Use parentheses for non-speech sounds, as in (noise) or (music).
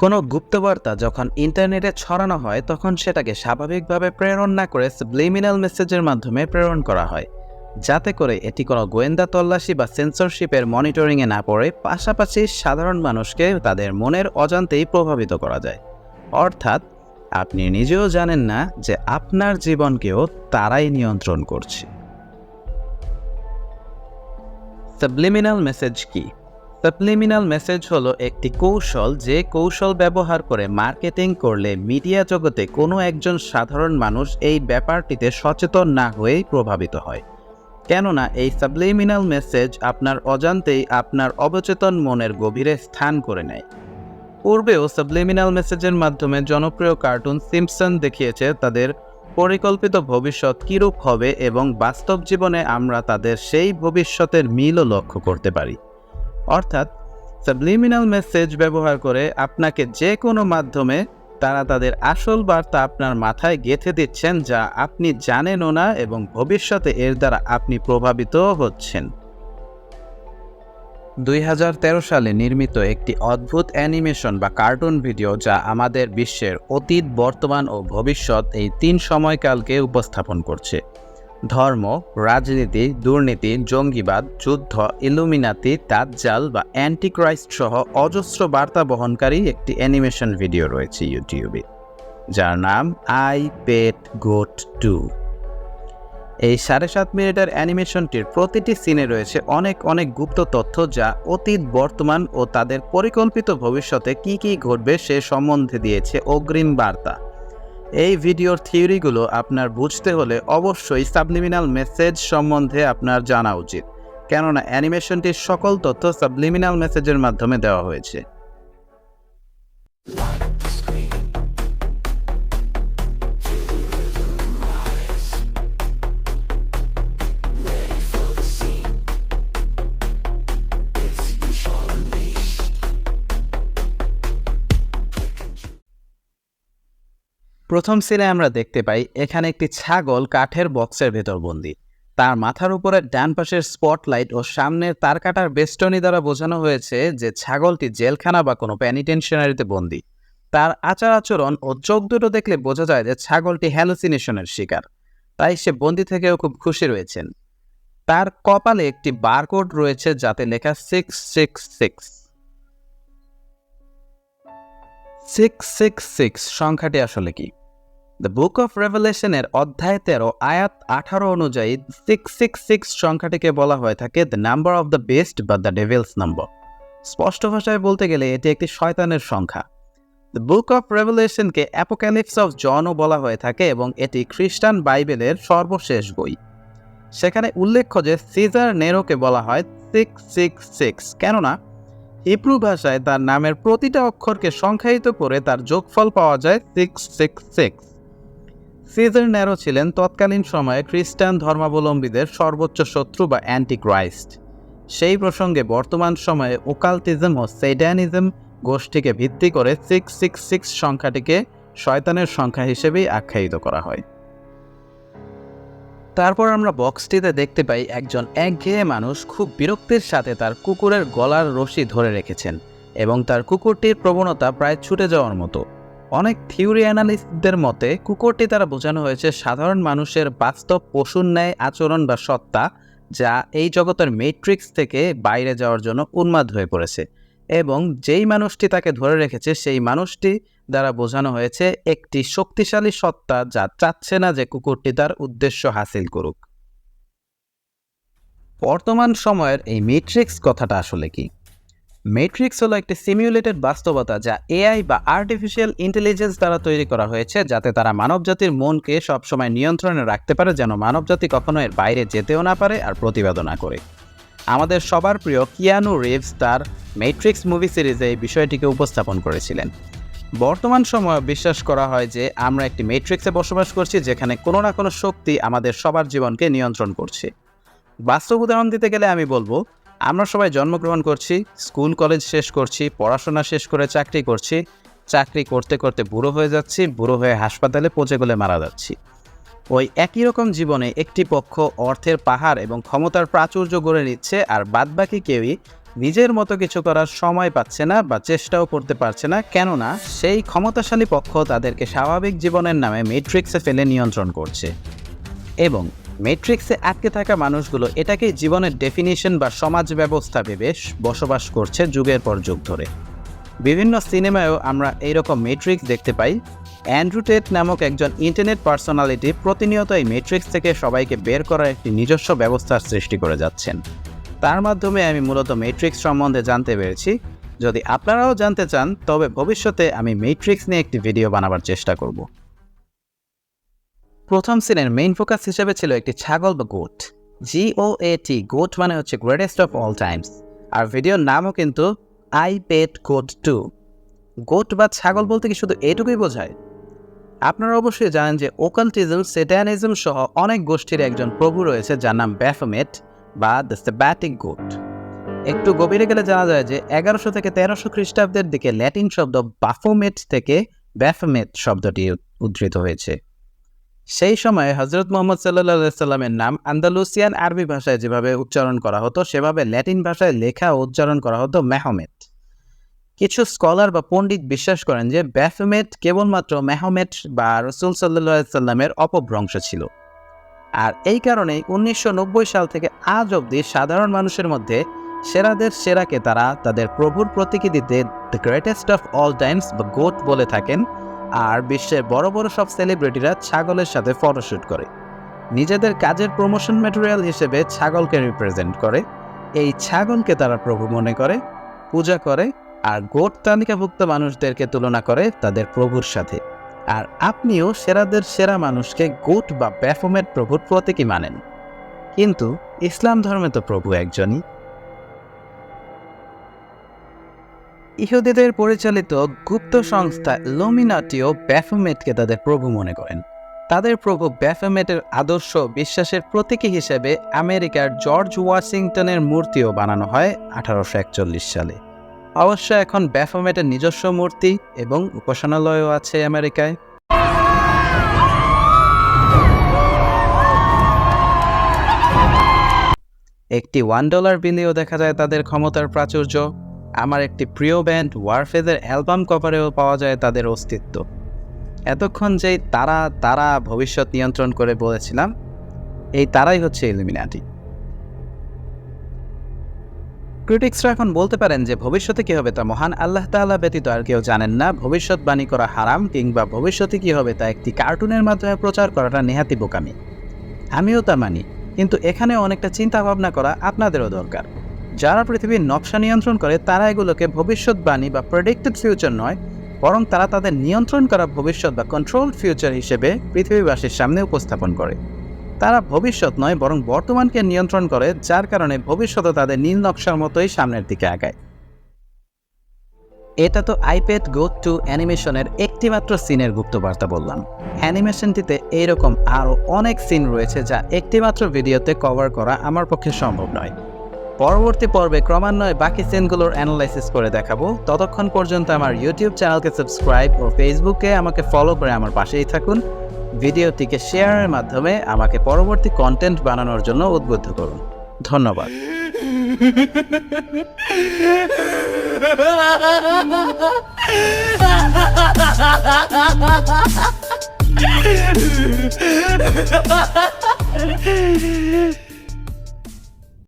কোনো গুপ্তবার্তা যখন ইন্টারনেটে ছড়ানো হয়, তখন সেটাকে স্বাভাবিকভাবে প্রেরণ না করে সাবলিমিনাল মেসেজের মাধ্যমে প্রেরণ করা হয়, যাতে করে এটি কোনো গোয়েন্দা তল্লাশি বা সেন্সরশিপের মনিটরিংয়ে না পড়ে, পাশাপাশি সাধারণ মানুষকে তাদের মনের অজান্তেই প্রভাবিত করা যায়। অর্থাৎ, আপনি নিজেও জানেন না যে আপনার জীবনকেও তারাই নিয়ন্ত্রণ করছে। সাবলিমিনাল মেসেজ কি? সাবলিমিনাল মেসেজ হলো একটি কৌশল যে কৌশল ব্যবহার করে মার্কেটিং করলে মিডিয়া জগতে কোনো একজন সাধারণ মানুষ এই ব্যাপারটিতে সচেতন না হয়েই প্রভাবিত হয়। কেননা এই সাবলিমিনাল মেসেজ আপনার অজান্তেই আপনার অবচেতন মনের গভীরে স্থান করে নেয়। পূর্বেও সাবলিমিনাল মেসেজের মাধ্যমে জনপ্রিয় কার্টুন সিম্পসন দেখিয়েছে তাদের পরিকল্পিত ভবিষ্যৎ কীরূপ হবে এবং বাস্তব জীবনে আমরা তাদের সেই ভবিষ্যতের মিলও লক্ষ্য করতে পারি। অর্থাৎ সাবলিমিনাল মেসেজ ব্যবহার করে আপনাকে যে কোনো মাধ্যমে তারা তাদের আসল বার্তা আপনার মাথায় গেঁথে দিচ্ছেন যা আপনি জানেনও না এবং ভবিষ্যতে এর দ্বারা আপনি প্রভাবিত হচ্ছেন। দুই হাজার তেরো সালে নির্মিত একটি অদ্ভুত অ্যানিমেশন বা কার্টুন ভিডিও যা আমাদের বিশ্বের অতীত, বর্তমান ও ভবিষ্যৎ এই তিন সময়কালকে উপস্থাপন করছে। ধর্ম, রাজনীতি, দুর্নীতি, জঙ্গিবাদ, যুদ্ধ, ইলুমিনাতি তাজ্জাল বা অ্যান্টিক্রাইস্ট সহ অজস্র বার্তা বহনকারী একটি অ্যানিমেশন ভিডিও রয়েছে ইউটিউবে, যার নাম আই পেট গোট টু। এই সাড়ে সাত মিনিটের অ্যানিমেশনটির প্রতিটি সিনে রয়েছে অনেক অনেক গুপ্ত তথ্য যা অতীত, বর্তমান ও তাদের পরিকল্পিত ভবিষ্যতে কি কি ঘটবে সে সম্বন্ধে দিয়েছে অগ্রিম বার্তা। এই ভিডিওর থিওরিগুলো আপনার বুঝতে হলে অবশ্যই সাবলিমিনাল মেসেজ সম্বন্ধে আপনার জানা উচিত, কেননা অ্যানিমেশনটির সকল তথ্য সাবলিমিনাল মেসেজের মাধ্যমে দেওয়া হয়েছে। প্রথম সিনে আমরা দেখতে পাই এখানে একটি ছাগল কাঠের বক্সের ভেতর বন্দি। তার মাথার উপরে ডান পাশের স্পটলাইট ও সামনের তার কাটার বেষ্টনী দ্বারা বোঝানো হয়েছে যে ছাগলটি জেলখানা বা কোনো প্যানিটেনশনারিতে বন্দি। তার আচার আচরণ ও চোখ দুটো দেখলে বোঝা যায় যে ছাগলটি হ্যালুসিনেশনের শিকার। তাই সে বন্দি থেকেও খুব খুশি রয়েছেন। তার কপালে একটি বারকোড রয়েছে যাতে লেখা six six six six six six সংখ্যাটি আসলে কি? দ্য বুক অফ রেভেলেশনের অধ্যায় তেরো, আয়াত আঠারো অনুযায়ী সিক্স সিক্স সিক্স সংখ্যাটিকে বলা হয়ে থাকে the number of the beast বা দ্য ডেভিলস নাম্বার স্পষ্ট ভাষায় বলতে গেলে এটি একটি শয়তানের সংখ্যা। দ্য বুক অফ রেভেলেশনকে অ্যাপোক্যালিপস অফ জনও বলা হয়ে থাকে এবং এটি খ্রিস্টান বাইবেলের সর্বশেষ বই। সেখানে উল্লেখ্য যে সিজার নেরোকে বলা হয় সিক্স সিক্স সিক্স কেননা, হিব্রু ভাষায় তার নামের প্রতিটা অক্ষরকে সংখ্যায়িত করে তার যোগফল পাওয়া যায় six six six Caesar Nero ছিলেন তৎকালীন সময়ে খ্রিস্টান ধর্মাবলম্বীদের সর্বোচ্চ শত্রু বা অ্যান্টি ক্রাইস্ট সেই প্রসঙ্গে বর্তমান সময়ে ওকালটিজম ও সেডানিজম গোষ্ঠীকে ভিত্তি করে সিক্স সিক্স সিক্স সংখ্যাটিকে শয়তানের সংখ্যা হিসেবেই আখ্যায়িত করা হয়। তারপর আমরা বক্সটিতে দেখতে পাই একজন একঘেয়ে মানুষ খুব বিরক্তির সাথে তার কুকুরের গলার রশি ধরে রেখেছেন এবং তার কুকুরটির প্রবণতা প্রায় ছুটে যাওয়ার মতো। অনেক থিওরি অ্যানালিস্টদের মতে, কুকুরটি দ্বারা বোঝানো হয়েছে সাধারণ মানুষের বাস্তব পশুর ন্যায় আচরণ বা সত্তা, যা এই জগতের মেট্রিক্স থেকে বাইরে যাওয়ার জন্য উন্মাদ হয়ে পড়েছে। এবং যেই মানুষটি তাকে ধরে রেখেছে, সেই মানুষটি দ্বারা বোঝানো হয়েছে একটি শক্তিশালী সত্তা যা চাচ্ছে না যে কুকুরটি তার উদ্দেশ্য হাসিল করুক। বর্তমান সময়ের এই মেট্রিক্স কথাটা আসলে কি? মেট্রিক্স হলো একটি সিমিউলেটেড বাস্তবতা যা এআই বা আর্টিফিশিয়াল ইন্টেলিজেন্স দ্বারা তৈরি করা হয়েছে, যাতে তারা মানবজাতির মনকে সবসময় নিয়ন্ত্রণে রাখতে পারে, যেন মানবজাতি কখনো এর বাইরে যেতেও না পারে আর প্রতিবাদও না করে। আমাদের সবার প্রিয় কিয়ানু রিভস তার মেট্রিক্স মুভি সিরিজে এই বিষয়টিকে উপস্থাপন করেছিলেন। বর্তমান সময়ে বিশ্বাস করা হয় যে, আমরা একটি মেট্রিক্সে বসবাস করছি, যেখানে কোনো না কোনো শক্তি আমাদের সবার জীবনকে নিয়ন্ত্রণ করছে। বাস্তব উদাহরণ দিতে গেলে আমি বলব আমরা সবাই জন্মগ্রহণ করছি, স্কুল, কলেজ শেষ করছি, পড়াশোনা শেষ করে চাকরি করছি। চাকরি করতে করতে বুড়ো হয়ে যাচ্ছি, বুড়ো হয়ে হাসপাতালে পচে গলে মারা যাচ্ছি। ওই একই রকম জীবনে একটি পক্ষ অর্থের পাহাড় এবং ক্ষমতার প্রাচুর্য গড়ে নিচ্ছে আর বাদবাকি কেউই নিজের মতো কিছু করার সময় পাচ্ছে না বা চেষ্টাও করতে পারছে না, কেননা সেই ক্ষমতাশালী পক্ষ তাদেরকে স্বাভাবিক জীবনের নামে মেট্রিক্সে ফেলে নিয়ন্ত্রণ করছে। এবং মেট্রিক্সে আটকে থাকা মানুষগুলো এটাকেই জীবনের ডেফিনিশন বা সমাজ ব্যবস্থা ভেবে বসবাস করছে যুগের পর যুগ ধরে। বিভিন্ন সিনেমায়ও আমরা এইরকম মেট্রিক্স দেখতে পাই। অ্যান্ড্রু টেট নামক একজন ইন্টারনেট পার্সোনালিটি প্রতিনিয়ত এই মেট্রিক্স থেকে সবাইকে বের করার একটি নিজস্ব ব্যবস্থার সৃষ্টি করে যাচ্ছেন। তার মাধ্যমে আমি মূলত মেট্রিক্স সম্বন্ধে জানতে পেরেছি। যদি আপনারাও জানতে চান, তবে ভবিষ্যতে আমি মেট্রিক্স নিয়ে একটি ভিডিও বানাবার চেষ্টা করব। প্রথম সিনের মেইন ফোকাস হিসেবে ছিল একটি ছাগল বা গোট জি ও এ টি গোট মানে হচ্ছে গ্রেটেস্ট অফ অল টাইমস আর ভিডিওর নামও কিন্তু I pet goat two goat বা ছাগল বলতে কি শুধু এটুকুই বোঝায়? আপনারা অবশ্যই জানেন যে ওকালটিজম সেটানিজম সহ অনেক গোষ্ঠীর একজন প্রভু রয়েছে যার নাম ব্যাফোমেট বা দ্য সেব্যাটিক গোট একটু গভীরে গেলে জানা যায় যে এগারোশো থেকে তেরোশো খ্রিস্টাব্দের দিকে ল্যাটিন শব্দ বাফোমেট থেকে ব্যাফোমেট শব্দটি উদ্ধৃত হয়েছে। সেই সময়ে হজরত মোহাম্মদ সাল্লাহ সাল্লামের নাম আন্দালুসিয়ান আরবি ভাষায় যেভাবে উচ্চারণ করা হতো, সেভাবে ল্যাটিন ভাষায় লেখা উচ্চারণ করা হতো মেহমেট কিছু স্কলার বা পণ্ডিত বিশ্বাস করেন যে ব্যাফমেট কেবলমাত্র মেহমেট বা রসুল সাল্লাহ সাল্লামের অপভ্রংশ ছিল। আর এই কারণেই উনিশশো সাল থেকে আজ অবধি সাধারণ মানুষের মধ্যে সেরাদের সেরাকে তারা তাদের প্রভুর প্রতীকী দিতে the greatest of all times বা গোট বলে থাকেন। আর বিশ্বের বড় বড় সব সেলিব্রিটিরা ছাগলের সাথে ফটোশ্যুট করে। নিজেদের কাজের প্রমোশন ম্যাটেরিয়াল হিসেবে ছাগলকে রিপ্রেজেন্ট করে। এই ছাগলকে তারা প্রভু মনে করে, পূজা করে আর গোট তালিকাভুক্ত মানুষদেরকে তুলনা করে তাদের প্রভুর সাথে। আর আপনিও সেরাদের সেরা মানুষকে গোট বা ব্যাফোমেট প্রভুর প্রতীকী মানেন। কিন্তু ইসলাম ধর্মে তো প্রভু একজনই। ইহুদিদের পরিচালিত গুপ্ত সংস্থা লোমিনাটিও ব্যাফোমেটকে তাদের প্রভু মনে করেন। তাদের প্রভু ব্যাফোমেটের আদর্শ বিশ্বাসের প্রতীকী হিসেবে আমেরিকার জর্জ ওয়াশিংটনের মূর্তিও বানানো হয় আঠারোশো একচল্লিশ সালে। অবশ্য এখন ব্যাফোমেটের নিজস্ব মূর্তি এবং উপাসনালয়ও আছে আমেরিকায়। একটি ওয়ান ডলার বিলেও দেখা যায় তাদের ক্ষমতার প্রাচুর্য। আমার একটি প্রিয় ব্যান্ড ওয়ারফেজের অ্যালবাম কভারেও পাওয়া যায় তাদের অস্তিত্ব। এতক্ষণ যেই তারা তারা ভবিষ্যৎ নিয়ন্ত্রণ করে বলেছিলাম, এই তারাই হচ্ছে ইলুমিনাটি ক্রিটিক্সরা এখন বলতে পারেন যে ভবিষ্যতে কী হবে তা মহান আল্লাহ তাআলা ব্যতীত আর কেউ জানেন না। ভবিষ্যৎবাণী করা হারাম কিংবা ভবিষ্যতে কী হবে তা একটি কার্টুনের মাধ্যমে প্রচার করাটা নেহাতি বোকামি। আমিও তা মানি, কিন্তু এখানে অনেকটা চিন্তা ভাবনা করা আপনাদেরও দরকার। যারা পৃথিবীর নকশা নিয়ন্ত্রণ করে, তারা এগুলোকে ভবিষ্যৎবাণী বা প্রেডিক্টেড ফিউচার নয়, বরং তারা তাদের নিয়ন্ত্রণ করা ভবিষ্যৎ বা কন্ট্রোল ফিউচার হিসেবে পৃথিবীবাসীর সামনে উপস্থাপন করে। তারা ভবিষ্যৎ নয়, বরং বর্তমানকে নিয়ন্ত্রণ করে, যার কারণে ভবিষ্যতে তাদের নীল নকশার মতোই সামনের দিকে আগায়। এটা তো আইপ্যাড গো টু অ্যানিমেশনের একটিমাত্র সিনের গুপ্তবার্তা বললাম। অ্যানিমেশনটিতে এইরকম আরও অনেক সিন রয়েছে যা একটিমাত্র ভিডিওতে কভার করা আমার পক্ষে সম্ভব নয়। পরবর্তী পর্বে ক্রমান্বয়ে বাকি সিনগুলোর অ্যানালাইসিস করে দেখাবো। ততক্ষণ পর্যন্ত আমার ইউটিউব চ্যানেলকে সাবস্ক্রাইব ও ফেসবুকে আমাকে ফলো করে আমার পাশেই থাকুন। ভিডিওটিকে শেয়ারের মাধ্যমে আমাকে পরবর্তী কন্টেন্ট বানানোর জন্য উদ্বুদ্ধ করুন। ধন্যবাদ! (laughs)